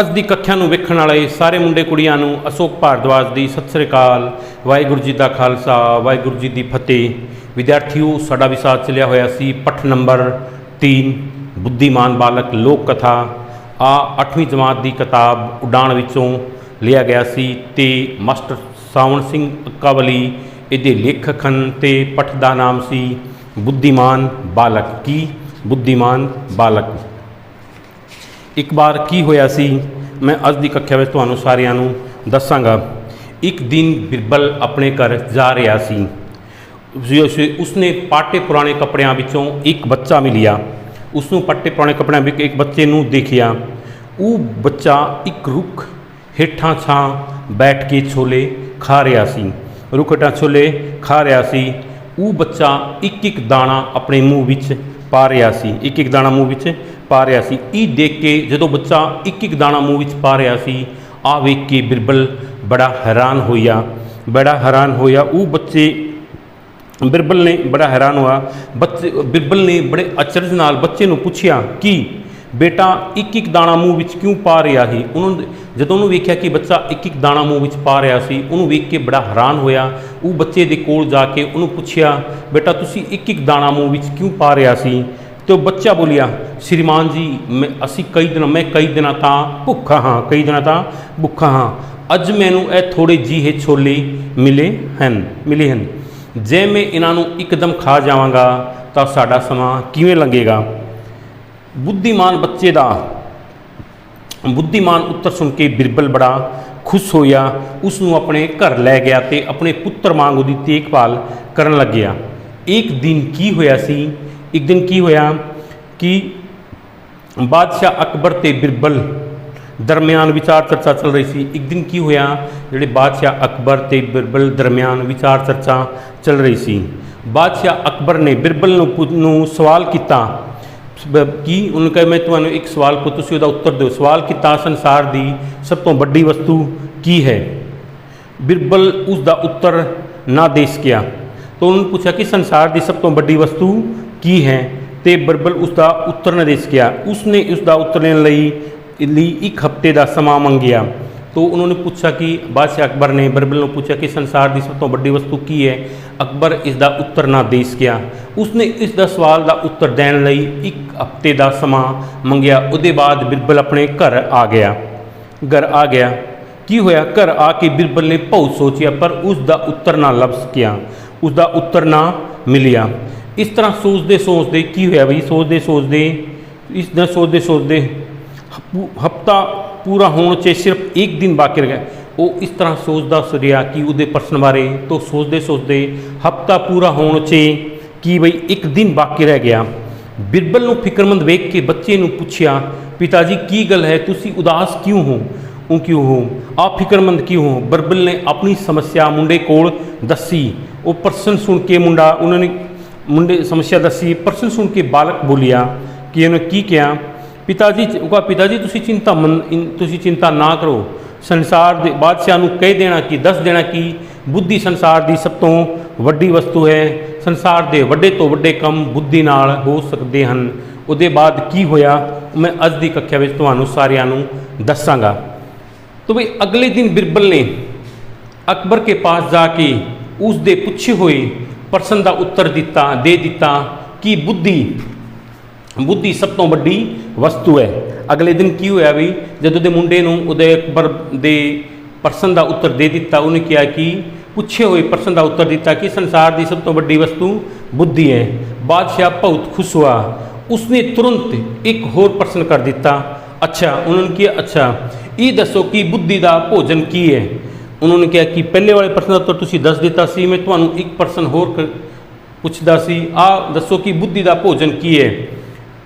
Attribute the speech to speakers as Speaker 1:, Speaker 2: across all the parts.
Speaker 1: ਅੱਜ ਦੀ ਕੱਖਿਆ ਨੂੰ ਵੇਖਣ ਵਾਲੇ ਸਾਰੇ ਮੁੰਡੇ ਕੁੜੀਆਂ ਨੂੰ ਅਸ਼ੋਕ ਭਾਰਦਵਾਜ ਦੀ ਸਤਿ ਸ੍ਰੀ ਅਕਾਲ, ਵਾਹਿਗੁਰੂ ਜੀ ਦਾ ਖਾਲਸਾ, ਵਾਹਿਗੁਰੂ ਜੀ ਦੀ ਫਤਿਹ। ਵਿਦਿਆਰਥੀਓ, ਸਾਡਾ ਵਿਸ਼ਾ ਚੱਲਿਆ ਹੋਇਆ ਸੀ ਪਠ ਨੰਬਰ 3 ਬੁੱਧੀਮਾਨ ਬਾਲਕ ਲੋਕ ਕਥਾ। ਆ 8ਵੀਂ ਜਮਾਤ ਦੀ ਕਿਤਾਬ ਉਡਾਣ ਵਿੱਚੋਂ ਲਿਆ ਗਿਆ ਸੀ ਤੇ ਮਾਸਟਰ ਸਾਵਣ ਸਿੰਘ ਅਕਾਵਲੀ, ਇਹਦੇ ਲੇਖਕ ਹਨ ਤੇ ਪਠ ਦਾ ਨਾਮ ਸੀ ਬੁੱਧੀਮਾਨ ਬਾਲਕ। ਕੀ? ਬੁੱਧੀਮਾਨ ਬਾਲਕ। ਇੱਕ ਵਾਰ ਕੀ ਹੋਇਆ ਸੀ, ਮੈਂ ਅੱਜ ਦੀ ਕੱਖਿਆ ਵਿੱਚ ਤੁਹਾਨੂੰ ਸਾਰਿਆਂ ਨੂੰ ਦੱਸਾਂਗਾ। ਇੱਕ ਦਿਨ ਬਿਰਬਲ ਆਪਣੇ ਘਰ ਜਾ ਰਿਹਾ ਸੀ। ਉਸਨੇ ਪਾਟੇ ਪੁਰਾਣੇ ਕੱਪੜਿਆਂ ਵਿੱਚੋਂ ਇੱਕ ਬੱਚਾ ਮਿਲਿਆ। ਉਸ ਨੂੰ ਪਾਟੇ ਪੁਰਾਣੇ ਕੱਪੜਿਆਂ ਵਿੱਚ ਇੱਕ ਬੱਚੇ ਨੂੰ ਦੇਖਿਆ। ਉਹ ਬੱਚਾ ਇੱਕ ਰੁੱਖ ਹੇਠਾਂ ਛਾਂ ਬੈਠ ਕੇ ਛੋਲੇ ਖਾ ਰਿਹਾ ਸੀ। ਰੁੱਖ ਹੇਠਾਂ ਛੋਲੇ ਖਾ ਰਿਹਾ ਸੀ। ਉਹ ਬੱਚਾ ਇੱਕ ਇੱਕ ਦਾਣਾ ਆਪਣੇ ਮੂੰਹ ਵਿੱਚ ਪਾ ਰਿਹਾ ਸੀ। ਇੱਕ ਇੱਕ ਦਾਣਾ ਮੂੰਹ ਵਿੱਚ ਪਾ ਰਿਹਾ ਸੀ। ਇਹ ਦੇਖ ਕੇ ਜਦੋਂ ਬੱਚਾ ਇੱਕ ਇੱਕ ਦਾਣਾ ਮੂੰਹ ਵਿੱਚ ਪਾ ਰਿਹਾ ਸੀ ਆ ਵੇਖ ਕੇ ਬਿਰਬਲ ਬੜਾ ਹੈਰਾਨ ਹੋਇਆ, ਬੜਾ ਹੈਰਾਨ ਹੋਇਆ। ਉਹ ਬੱਚੇ, ਬਿਰਬਲ ਨੇ ਬੜਾ ਹੈਰਾਨ ਹੋਇਆ। ਬੱਚੇ, ਬਿਰਬਲ ਨੇ ਬੜੇ ਅਚਰਜ ਨਾਲ ਬੱਚੇ ਨੂੰ ਪੁੱਛਿਆ ਕਿ ਬੇਟਾ ਇੱਕ ਇੱਕ ਦਾਣਾ ਮੂੰਹ ਵਿੱਚ ਕਿਉਂ ਪਾ ਰਿਹਾ ਸੀ? ਉਹਨੂੰ ਜਦੋਂ ਉਹਨੂੰ ਵੇਖਿਆ ਕਿ ਬੱਚਾ ਇੱਕ ਇੱਕ ਦਾਣਾ ਮੂੰਹ ਵਿੱਚ ਪਾ ਰਿਹਾ ਸੀ, ਉਹਨੂੰ ਵੇਖ ਕੇ ਬੜਾ ਹੈਰਾਨ ਹੋਇਆ। ਉਹ ਬੱਚੇ ਦੇ ਕੋਲ ਜਾ ਕੇ ਉਹਨੂੰ ਪੁੱਛਿਆ, ਬੇਟਾ, ਤੁਸੀਂ ਇੱਕ ਇੱਕ ਦਾਣਾ ਮੂੰਹ ਵਿੱਚ ਕਿਉਂ ਪਾ ਰਿਹਾ ਸੀ? ਤੇ ਉਹ ਬੱਚਾ ਬੋਲਿਆ, ਸ਼੍ਰੀਮਾਨ ਜੀ, ਮੈਂ ਅਸੀਂ ਕਈ ਦਿਨ ਮੈਂ ਕਈ ਦਿਨਾਂ ਤਾਂ ਭੁੱਖਾ ਹਾਂ, ਕਈ ਦਿਨਾਂ ਤਾਂ ਭੁੱਖਾ ਹਾਂ। ਅੱਜ ਮੈਨੂੰ ਇਹ ਥੋੜੇ ਜਿਹੇ ਛੋਲੇ ਮਿਲੇ ਹਨ ਮਿਲੇ ਹਨ। ਜੇ ਮੈਂ ਇਹਨਾਂ ਨੂੰ ਇੱਕਦਮ ਖਾ ਜਾਵਾਂਗਾ, ਤਾਂ ਸਾਡਾ ਸਮਾਂ ਕਿਵੇਂ ਲੰਘੇਗਾ? ਬੁੱਧੀਮਾਨ ਬੱਚੇ ਦਾ ਬੁੱਧੀਮਾਨ ਉੱਤਰ ਸੁਣ ਕੇ ਬਿਰਬਲ ਬੜਾ ਖੁਸ਼ ਹੋਇਆ ਉਸ ਨੂੰ ਆਪਣੇ ਘਰ ਲੈ ਗਿਆ ਤੇ ਆਪਣੇ ਪੁੱਤਰ ਵਾਂਗ ਉਹਦੀ ਦੇਖਭਾਲ ਕਰਨ ਲੱਗਿਆ। ਇੱਕ ਦਿਨ ਕੀ ਹੋਇਆ ਸੀ ਇੱਕ ਦਿਨ ਕੀ ਹੋਇਆ ਕਿ ਬਾਦਸ਼ਾਹ ਅਕਬਰ ਤੇ ਬਿਰਬਲ ਦਰਮਿਆਨ ਵਿਚਾਰ ਚਰਚਾ ਚੱਲ ਰਹੀ ਸੀ ਇੱਕ ਦਿਨ ਕੀ ਹੋਇਆ ਜਿਹੜੇ ਬਾਦਸ਼ਾਹ ਅਕਬਰ ਤੇ ਬਿਰਬਲ ਦਰਮਿਆਨ ਵਿਚਾਰ ਚਰਚਾ ਚੱਲ ਰਹੀ ਸੀ ਬਾਦਸ਼ਾਹ ਅਕਬਰ ਨੇ ਬਿਰਬਲ ਨੂੰ ਪੁ- ਨੂੰ ਸਵਾਲ ਕੀਤਾ ਬ- ਕੀ ਉਹਨੇ ਕਿਹਾ ਮੈਂ ਤੁਹਾਨੂੰ ਇੱਕ ਸਵਾਲ ਪੁੱਛ ਤੁਸੀਂ ਉਹਦਾ ਉੱਤਰ ਦਿਓ ਸਵਾਲ ਕੀਤਾ ਸੰਸਾਰ ਦੀ ਸਭ ਤੋਂ ਵੱਡੀ ਵਸਤੂ ਕੀ ਹੈ ਬਿਰਬਲ ਉਸ ਦਾ ਉੱਤਰ ਨਾ ਦੇ ਸਕਿਆ ਤਾਂ ਉਹਨਾਂ ਨੂੰ ਪੁੱਛਿਆ ਕਿ ਸੰਸਾਰ ਦੀ ਸਭ ਤੋਂ ਵੱਡੀ ਵਸਤੂ ਕੀ ਹੈ? ਤੇ ਬਰਬਲ ਉਸ ਦਾ ਉੱਤਰ ਨਹੀਂ ਦੇ ਸਕਿਆ ਉਸਨੇ ਉਸ ਦਾ ਉੱਤਰ ਲੈਣ ਲਈ ਲਈ ਇੱਕ ਹਫ਼ਤੇ ਦਾ ਸਮਾਂ ਮੰਗਿਆ। तो उन्होंने पूछा कि बादशाह अकबर ने बर्बल ने पूछा कि संसार की सब तो बड़ी वस्तु की है अकबर इसका उत्तर ना दे सकिया उसने इस ਦਾ ਸਵਾਲ ਦਾ ਉੱਤਰ ਦੇਣ ਲਈ ਇੱਕ ਹਫ਼ਤੇ ਦਾ ਸਮਾਂ ਮੰਗਿਆ। ਉਹਦੇ ਬਾਅਦ ਬਿਰਬਲ ਆਪਣੇ ਘਰ ਆ ਗਿਆ। ਘਰ ਆ ਗਿਆ। ਕੀ ਹੋਇਆ? ਘਰ ਆ ਕੇ ਬਿਰਬਲ ਨੇ ਬਹੁਤ ਸੋਚਿਆ, ਪਰ ਉਸ ਦਾ ਉੱਤਰ ਨਾ ਲੱਭ ਸਕਿਆ ਉਸ ਦਾ ਉੱਤਰ ਨਾ ਮਿਲਿਆ। ਇਸ ਤਰ੍ਹਾਂ ਸੋਚਦੇ ਸੋਚਦੇ ਕੀ ਹੋਇਆ ਬਈ? ਸੋਚਦੇ ਸੋਚਦੇ, ਇਸ ਤਰ੍ਹਾਂ ਸੋਚਦੇ ਸੋਚਦੇ ਹਫਤਾ ਪੂਰਾ ਹੋਣ 'ਚ ਸਿਰਫ ਇੱਕ ਦਿਨ ਬਾਕੀ ਰਹਿ ਗਿਆ। ਉਹ ਇਸ ਤਰ੍ਹਾਂ ਸੋਚਦਾ ਰਿਹਾ ਕਿ ਉਹਦੇ ਪਰਸਨ ਬਾਰੇ ਤੋਂ ਸੋਚਦੇ ਸੋਚਦੇ ਹਫਤਾ ਪੂਰਾ ਹੋਣ 'ਚ ਕਿ ਬਈ? ਇੱਕ ਦਿਨ ਬਾਕੀ ਰਹਿ ਗਿਆ। ਬਿਰਬਲ ਨੂੰ ਫਿਕਰਮੰਦ ਵੇਖ ਕੇ ਬੱਚੇ ਨੂੰ ਪੁੱਛਿਆ, ਪਿਤਾ ਜੀ, ਕੀ ਗੱਲ ਹੈ? ਤੁਸੀਂ ਉਦਾਸ ਕਿਉਂ ਹੋ? ਉਹ ਕਿਉਂ ਹੋ? ਆਪ ਫਿਕਰਮੰਦ ਕਿਉਂ ਹੋ? ਬਰਬਲ ਨੇ ਆਪਣੀ ਸਮੱਸਿਆ ਮੁੰਡੇ ਕੋਲ ਦੱਸੀ। ਉਹ ਪ੍ਰਸ਼ਨ ਸੁਣ ਕੇ ਮੁੰਡਾ, ਉਹਨਾਂ ਨੇ ਮੁੰਡੇ ਸਮੱਸਿਆ ਦੱਸੀ। ਪ੍ਰਸ਼ਨ ਸੁਣ ਕੇ ਬਾਲਕ ਬੋਲਿਆ ਕਿ ਉਹਨੇ ਕੀ ਕਿਹਾ? ਪਿਤਾ ਜੀ ਉਹ ਕਹਾ ਪਿਤਾ ਜੀ ਤੁਸੀਂ ਚਿੰਤਾ ਮਨ ਤੁਸੀਂ ਚਿੰਤਾ ਨਾ ਕਰੋ। ਸੰਸਾਰ ਦੇ ਬਾਦਸ਼ਾਹ ਨੂੰ ਕਹਿ ਦੇਣਾ ਕਿ, ਦੱਸ ਦੇਣਾ ਕਿ? ਬੁੱਧੀ ਸੰਸਾਰ ਦੀ ਸਭ ਤੋਂ ਵੱਡੀ ਵਸਤੂ ਹੈ। ਸੰਸਾਰ ਦੇ ਵੱਡੇ ਤੋਂ ਵੱਡੇ ਕੰਮ ਬੁੱਧੀ ਨਾਲ ਹੋ ਸਕਦੇ ਹਨ। ਉਹਦੇ ਬਾਅਦ ਕੀ ਹੋਇਆ? ਮੈਂ ਅੱਜ ਦੀ ਕੱਖਿਆ ਵਿੱਚ ਤੁਹਾਨੂੰ ਸਾਰਿਆਂ ਨੂੰ ਦੱਸਾਂਗਾ। ਤੋ ਵੀ ਅਗਲੇ ਦਿਨ ਬਿਰਬਲ ਨੇ ਅਕਬਰ ਕੇ ਪਾਸ ਜਾ ਕੇ ਉਸ ਦੇ ਪੁੱਛੇ ਹੋਏ ਪ੍ਰਸ਼ਨ ਦਾ ਉੱਤਰ ਦਿੱਤਾ ਦੇ ਦਿੱਤਾ ਕਿ ਬੁੱਧੀ ਬੁੱਧੀ ਸਭ ਤੋਂ ਵੱਡੀ ਵਸਤੂ ਹੈ ਅਗਲੇ ਦਿਨ ਕੀ ਹੋਇਆ ਵੀ ਜਦੋਂ ਦੇ ਮੁੰਡੇ ਨੂੰ ਉਹਦੇ ਅਕਬਰ ਦੇ ਪ੍ਰਸ਼ਨ ਦਾ ਉੱਤਰ ਦੇ ਦਿੱਤਾ ਉਹਨੇ ਕਿਹਾ ਕਿ ਪੁੱਛੇ ਹੋਏ ਪ੍ਰਸ਼ਨ ਦਾ ਉੱਤਰ ਦਿੱਤਾ ਕਿ ਸੰਸਾਰ ਦੀ ਸਭ ਤੋਂ ਵੱਡੀ ਵਸਤੂ ਬੁੱਧੀ ਹੈ ਬਾਦਸ਼ਾਹ ਬਹੁਤ ਖੁਸ਼ ਹੋਇਆ ਉਸਨੇ ਤੁਰੰਤ ਇੱਕ ਹੋਰ ਪ੍ਰਸ਼ਨ ਕਰ ਦਿੱਤਾ ਅੱਛਾ ਉਹਨਾਂ ਨੇ ਕਿਹਾ ਅੱਛਾ ਇਹ ਦੱਸੋ ਕਿ ਬੁੱਧੀ ਦਾ ਭੋਜਨ ਕੀ ਹੈ? ਉਹਨਾਂ ਨੇ ਕਿਹਾ ਕਿ ਪਹਿਲੇ ਵਾਲੇ ਪ੍ਰਸ਼ਨ ਦਾ ਉੱਤਰ ਤੁਸੀਂ ਦੱਸ ਦਿੱਤਾ ਸੀ, ਮੈਂ ਤੁਹਾਨੂੰ ਇੱਕ ਪ੍ਰਸ਼ਨ ਹੋਰ ਪੁੱਛਦਾ ਸੀ। ਆ ਦੱਸੋ ਕਿ ਬੁੱਧੀ ਦਾ ਭੋਜਨ ਕੀ ਹੈ?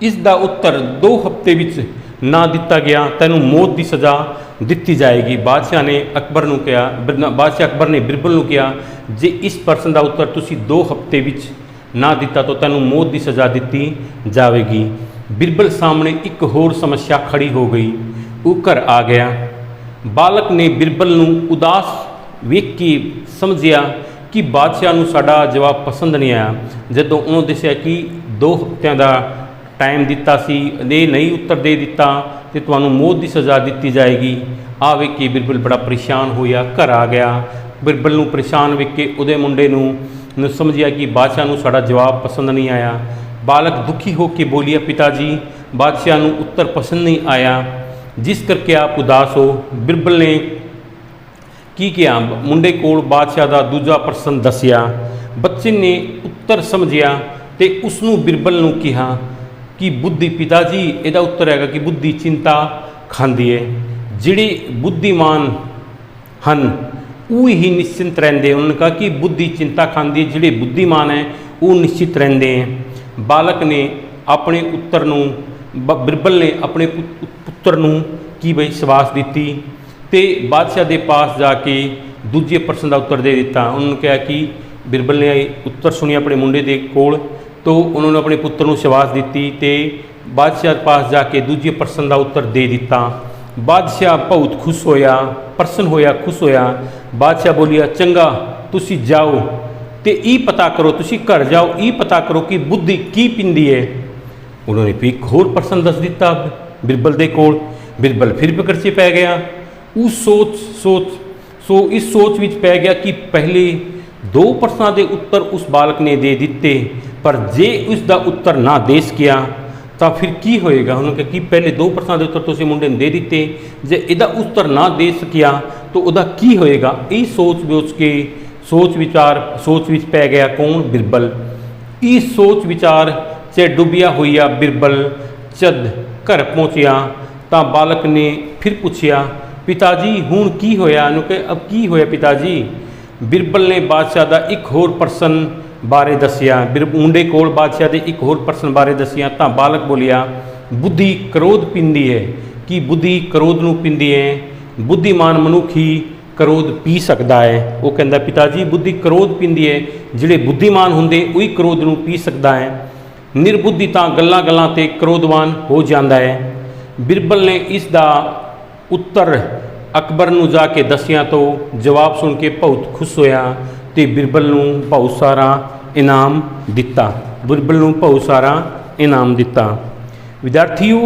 Speaker 1: ਇਸ ਦਾ ਉੱਤਰ 2 ਹਫ਼ਤੇ ਵਿੱਚ ਨਾ ਦਿੱਤਾ ਗਿਆ, ਤੈਨੂੰ ਮੌਤ ਦੀ ਸਜ਼ਾ ਦਿੱਤੀ ਜਾਏਗੀ। ਬਾਦਸ਼ਾਹ ਨੇ ਅਕਬਰ ਨੂੰ ਕਿਹਾ, ਬਿਰਨਾ- ਬਾਦਸ਼ਾਹ ਅਕਬਰ ਨੇ ਬਿਰਬਲ ਨੂੰ ਕਿਹਾ, ਜੇ ਇਸ ਪ੍ਰਸ਼ਨ ਦਾ ਉੱਤਰ ਤੁਸੀਂ 2 ਹਫ਼ਤੇ ਵਿੱਚ ਨਾ ਦਿੱਤਾ ਤਾਂ ਤੈਨੂੰ ਮੌਤ ਦੀ ਸਜ਼ਾ ਦਿੱਤੀ ਜਾਵੇਗੀ। ਬਿਰਬਲ ਸਾਹਮਣੇ ਇੱਕ ਹੋਰ ਸਮੱਸਿਆ ਖੜੀ ਹੋ ਗਈ। ਉਹ ਘਰ ਆ ਗਿਆ। ਬਾਲਕ ਨੇ ਬਿਰਬਲ ਨੂੰ ਉਦਾਸ ਵੇਖ ਕੇ ਸਮਝਿਆ ਕਿ ਬਾਦਸ਼ਾਹ ਨੂੰ ਸਾਡਾ ਜਵਾਬ ਪਸੰਦ ਨਹੀਂ ਆਇਆ। ਜਦੋਂ ਉਹਨੂੰ ਦੱਸਿਆ ਕਿ ਦੋ ਹਫ਼ਤਿਆਂ ਦਾ ਟਾਈਮ ਦਿੱਤਾ ਸੀ ਇਹ ਨਹੀਂ ਉੱਤਰ ਦੇ ਦਿੱਤਾ ਤੇ ਤੁਹਾਨੂੰ ਮੌਤ ਦੀ ਸਜ਼ਾ ਦਿੱਤੀ ਜਾਏਗੀ। ਆ ਵੇਖ ਕੇ ਬਿਰਬਲ ਬੜਾ ਪਰੇਸ਼ਾਨ ਹੋਇਆ, ਘਰ ਆ ਗਿਆ। ਬਿਰਬਲ ਨੂੰ ਪਰੇਸ਼ਾਨ ਵੇਖ ਕੇ ਉਹਦੇ ਮੁੰਡੇ ਨੂੰ ਨੂੰ ਸਮਝਿਆ ਕਿ ਬਾਦਸ਼ਾਹ ਨੂੰ ਸਾਡਾ ਜਵਾਬ ਪਸੰਦ ਨਹੀਂ ਆਇਆ। ਬਾਲਕ ਦੁਖੀ ਹੋ ਕੇ ਬੋਲਿਆ, ਪਿਤਾ ਜੀ, ਬਾਦਸ਼ਾਹ ਨੂੰ ਉੱਤਰ ਪਸੰਦ ਨਹੀਂ ਆਇਆ। ਜਿਸ ਕਰਕੇ ਆਪ ਉਦਾਸ ਹੋ। ਬਿਰਬਲ ਨੇ ਕੀ ਕਿਹਾ? ਮੁੰਡੇ ਕੋਲ ਬਾਦਸ਼ਾਹ ਦਾ ਦੂਜਾ ਪ੍ਰਸ਼ਨ ਦੱਸਿਆ। ਬੱਚੇ ਨੇ ਉੱਤਰ ਸਮਝਿਆ ਤੇ ਉਸ ਨੂੰ ਬਿਰਬਲ ਨੂੰ ਕਿਹਾ ਕਿ ਬੁੱਧੀ ਪਿਤਾ ਜੀ ਇਹਦਾ ਉੱਤਰ ਹੈਗਾ ਕਿ ਬੁੱਧੀ ਚਿੰਤਾ ਖਾਂਦੀ ਹੈ ਜਿਹੜੇ ਬੁੱਧੀਮਾਨ ਹਨ, ਉਹ ਹੀ ਨਿਸ਼ਚਿੰਤ ਰਹਿੰਦੇ ਉਹਨਾਂ ਨੇ ਕਹਾ ਕਿ ਬੁੱਧੀ ਚਿੰਤਾ ਖਾਂਦੀ ਹੈ ਜਿਹੜੇ ਬੁੱਧੀਮਾਨ ਹੈ, ਉਹ ਨਿਸ਼ਚਿਤ ਰਹਿੰਦੇ ਹੈ। ਬਾਲਕ ਨੇ ਆਪਣੇ ਉੱਤਰ ਨੂੰ, ਬ- ਬਿਰਬਲ ਨੇ ਆਪਣੇ ਪੁ- ਪੁੱਤਰ ਨੂੰ ਕੀ ਬਈ ਸਵਾਸ ਦਿੱਤੀ ਤੇ ਬਾਦਸ਼ਾਹ ਦੇ ਪਾਸ ਜਾ ਕੇ ਦੂਜੇ ਪ੍ਰਸ਼ਨ ਦਾ ਉੱਤਰ ਦੇ ਦਿੱਤਾ। ਉਹਨਾਂ ਨੂੰ ਕਿਹਾ ਕਿ ਬਿਰਬਲ ਨੇ ਉੱਤਰ ਸੁਣੀ ਆਪਣੇ ਮੁੰਡੇ ਦੇ ਕੋਲ, ਤੋਂ ਉਹਨਾਂ ਨੇ ਆਪਣੇ ਪੁੱਤਰ ਨੂੰ ਸ਼ਵਾਸ ਦਿੱਤੀ ਤੇ ਬਾਦਸ਼ਾਹ ਪਾਸ ਜਾ ਕੇ ਦੂਜੇ ਪ੍ਰਸ਼ਨ ਦਾ ਉੱਤਰ ਦੇ ਦਿੱਤਾ। ਬਾਦਸ਼ਾਹ ਬਹੁਤ ਖੁਸ਼ ਹੋਇਆ, ਪ੍ਰਸੰਨ ਹੋਇਆ, ਖੁਸ਼ ਹੋਇਆ। ਬਾਦਸ਼ਾਹ ਬੋਲਿਆ, ਚੰਗਾ, ਤੁਸੀਂ ਜਾਓ ਤੇ ਇਹ ਪਤਾ ਕਰੋ, ਤੁਸੀਂ ਘਰ ਜਾਓ, ਇਹ ਪਤਾ ਕਰੋ ਕਿ ਬੁੱਧੀ ਕੀ ਪਿੰਦੀ ਹੈ? ਉਹਨਾਂ ਨੇ ਵੀ ਇੱਕ ਹੋਰ ਪ੍ਰਸ਼ਨ ਦੱਸ ਦਿੱਤਾ। ਬਿਰਬਲ ਦੇ ਕੋਲ, ਬਿਰਬਲ ਫਿਰ ਫਿਕਰ 'ਚ ਪੈ ਗਿਆ। ਉਸ ਸੋਚ ਸੋਚ, ਸੋ ਇਸ ਸੋਚ ਵਿੱਚ ਪੈ ਗਿਆ ਕਿ ਪਹਿਲੇ ਦੋ ਪ੍ਰਸ਼ਨਾਂ ਦੇ ਉੱਤਰ ਉਸ ਬਾਲਕ ਨੇ ਦੇ ਦਿੱਤੇ, ਪਰ ਜੇ ਉਸ ਦਾ ਉੱਤਰ ਨਾ ਦੇ ਸਕਿਆ, ਤਾਂ ਫਿਰ ਕੀ ਹੋਏਗਾ? ਉਹਨੂੰ ਕਿਹਾ ਕਿ ਪਹਿਲੇ ਦੋ ਪ੍ਰਸ਼ਨਾਂ ਦੇ ਉੱਤਰ ਤੁਸੀਂ ਮੁੰਡੇ ਨੂੰ ਦੇ ਦਿੱਤੇ, ਜੇ ਇਹਦਾ ਉੱਤਰ ਨਾ ਦੇ ਸਕਿਆ, ਤਾਂ ਉਹਦਾ ਕੀ ਹੋਏਗਾ? ਇਹ ਸੋਚ ਵਿੱਚ ਕੇ ਸੋਚ ਵਿਚਾਰ, ਸੋਚ ਵਿੱਚ ਪੈ ਗਿਆ ਕੌਣ? ਬਿਰਬਲ। ਇਹ ਸੋਚ ਵਿਚਾਰ 'ਚ ਡੁੱਬਿਆ ਹੋਇਆ ਬਿਰਬਲ ਜਦ ਘਰ ਪਹੁੰਚਿਆ ਤਾਂ ਬਾਲਕ ਨੇ ਫਿਰ ਪੁੱਛਿਆ ਪਿਤਾ ਜੀ ਹੁਣ ਕੀ ਹੋਇਆ? ਉਹਨੂੰ ਕਿ ਅਬ ਕੀ ਹੋਇਆ ਪਿਤਾ ਜੀ ਬਿਰਬਲ ਨੇ ਬਾਦਸ਼ਾਹ ਦਾ ਇੱਕ ਹੋਰ ਪਰਸਨ ਬਾਰੇ ਦੱਸਿਆ। ਬਿਰ, ਮੁੰਡੇ ਕੋਲ ਬਾਦਸ਼ਾਹ ਦੇ ਇੱਕ ਹੋਰ ਪਰਸਨ ਬਾਰੇ ਦੱਸਿਆ ਤਾਂ ਬਾਲਕ ਬੋਲਿਆ, ਬੁੱਧੀ ਕ੍ਰੋਧ ਪਿੰਦੀ ਹੈ ਕਿ ਬੁੱਧੀ ਕ੍ਰੋਧ ਨੂੰ ਪਿੰਦੀ ਹੈ ਬੁੱਧੀਮਾਨ ਮਨੁੱਖ ਹੀ ਕ੍ਰੋਧ ਪੀ ਸਕਦਾ ਹੈ ਉਹ ਕਹਿੰਦਾ ਪਿਤਾ ਜੀ ਬੁੱਧੀ ਕ੍ਰੋਧ ਪਿੰਦੀ ਹੈ ਜਿਹੜੇ ਬੁੱਧੀਮਾਨ ਹੁੰਦੇ, ਉਹੀ ਕ੍ਰੋਧ ਨੂੰ ਪੀ ਸਕਦਾ ਹੈ ਨਿਰਬੁੱਧੀ ਤਾਂ ਗੱਲਾਂ ਗੱਲਾਂ ਤੇ ਕ੍ਰੋਧਵਾਨ ਹੋ ਜਾਂਦਾ ਹੈ। ਬਿਰਬਲ ਨੇ ਇਸ ਦਾ ਉੱਤਰ ਅਕਬਰ ਨੂੰ ਜਾ ਕੇ ਦੱਸਿਆ ਤੋਂ ਜਵਾਬ ਸੁਣ ਕੇ ਬਹੁਤ ਖੁਸ਼ ਹੋਇਆ ਤੇ ਬਿਰਬਲ ਨੂੰ ਬਹੁਤ ਸਾਰਾ ਇਨਾਮ ਦਿੱਤਾ। ਬਿਰਬਲ ਨੂੰ ਬਹੁਤ ਸਾਰਾ ਇਨਾਮ ਦਿੱਤਾ। ਵਿਦਿਆਰਥੀਓ,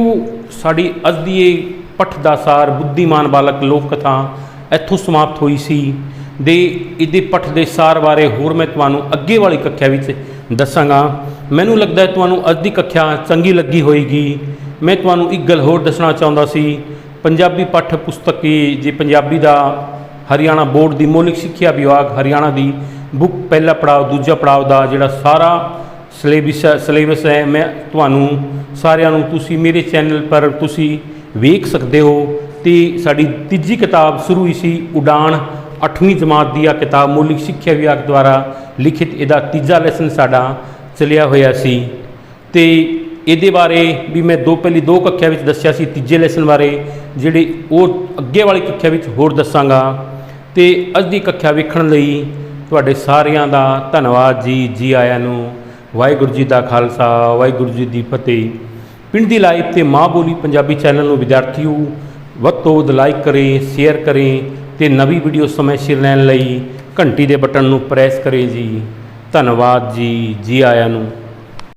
Speaker 1: ਸਾਡੀ ਅੱਜ ਦੀ ਇਹ ਪਠ ਦਾ ਸਾਰ ਬੁੱਧੀਮਾਨ ਬਾਲਕ ਲੋਕ ਕਥਾ ਇੱਥੋਂ ਸਮਾਪਤ ਹੋਈ ਸੀ। ਦੇ ਇਹਦੇ ਪੱਠ ਦੇ ਸਾਰ ਬਾਰੇ ਹੋਰ ਮੈਂ ਤੁਹਾਨੂੰ ਅੱਗੇ ਵਾਲੀ ਕੱਖਿਆ ਵਿੱਚ ਦੱਸਾਂਗਾ। ਮੈਨੂੰ ਲੱਗਦਾ ਹੈ ਤੁਹਾਨੂੰ ਅੱਜ ਦੀ ਕੱਖਿਆ ਚੰਗੀ ਲੱਗੀ ਹੋਏਗੀ। ਮੈਂ ਤੁਹਾਨੂੰ ਇੱਕ ਗੱਲ ਹੋਰ ਦੱਸਣਾ ਚਾਹੁੰਦਾ ਸੀ। ਪੰਜਾਬੀ ਪਠ ਪੁਸਤਕੀ ਜੇ ਪੰਜਾਬੀ ਦਾ ਹਰਿਆਣਾ ਬੋਰਡ ਦੀ ਮੌਲਿਕ ਸਿੱਖਿਆ ਵਿਭਾਗ ਹਰਿਆਣਾ ਦੀ ਬੁੱਕ ਪਹਿਲਾ ਪੜਾਅ, ਦੂਜਾ ਪੜਾਅ ਦਾ ਜਿਹੜਾ ਸਾਰਾ ਸਿਲੇਬਸ ਸਿਲੇਬਸ ਹੈ, ਮੈਂ ਤੁਹਾਨੂੰ ਸਾਰਿਆਂ ਨੂੰ ਤੁਸੀਂ ਮੇਰੇ ਚੈਨਲ ਪਰ ਤੁਸੀਂ ਵੇਖ ਸਕਦੇ ਹੋ। ਤੇ ਸਾਡੀ ਤੀਜੀ ਕਿਤਾਬ ਸ਼ੁਰੂ ਹੀ ਸੀ ਉਡਾਨ 8ਵੀਂ ਜਮਾਤ ਦੀ ਆ ਕਿਤਾਬ ਮੌਲਿਕ ਸਿੱਖਿਆ ਵਿਭਾਗ ਦੁਆਰਾ ਲਿਖਿਤ, ਇਹਦਾ ਤੀਜਾ ਲੈਸਨ ਸਾਡਾ ਚੱਲਿਆ ਹੋਇਆ ਸੀ। ਤੇ ਇਹਦੇ ਬਾਰੇ ਵੀ ਮੈਂ ਦੋ, ਪਹਿਲੀ ਦੋ ਕੱਖਿਆ ਵਿੱਚ ਦੱਸਿਆ ਸੀ, ਤੀਜੇ ਲੈਸਨ ਬਾਰੇ, ਜਿਹੜੇ ਉਹ ਅੱਗੇ ਵਾਲੀ ਕੱਖਿਆ ਵਿੱਚ ਹੋਰ ਦੱਸਾਂਗਾ। ਤੇ ਅੱਜ ਦੀ ਕੱਖਿਆ ਵੇਖਣ ਲਈ ਤੁਹਾਡੇ ਸਾਰਿਆਂ ਦਾ ਧੰਨਵਾਦ ਜੀ ਜੀ ਆਇਆਂ ਨੂੰ। ਵਾਹਿਗੁਰੂ ਜੀ ਦਾ ਖਾਲਸਾ, ਵਾਹਿਗੁਰੂ ਜੀ ਦੀ ਫਤਿਹ। ਪਿੰਡ ਦੀ ਲਾਈਵ ਤੇ ਮਾਂ ਬੋਲੀ ਪੰਜਾਬੀ ਚੈਨਲ ਨੂੰ ਵਿਦਿਆਰਥੀਓ, ਵੱਧ ਤੋਂ ਵੱਧ ਲਾਈਕ ਕਰੇ ਸ਼ੇਅਰ ਕਰੇ ਤੇ ਨਵੀਂ ਵੀਡੀਓ ਸਮੇਂ ਸਿਰ ਲੈਣ ਲਈ ਘੰਟੀ ਦੇ ਬਟਨ ਨੂੰ ਪ੍ਰੈਸ ਕਰੇ ਜੀ। ਧੰਨਵਾਦ ਜੀ ਜੀ ਆਇਆਂ ਨੂੰ।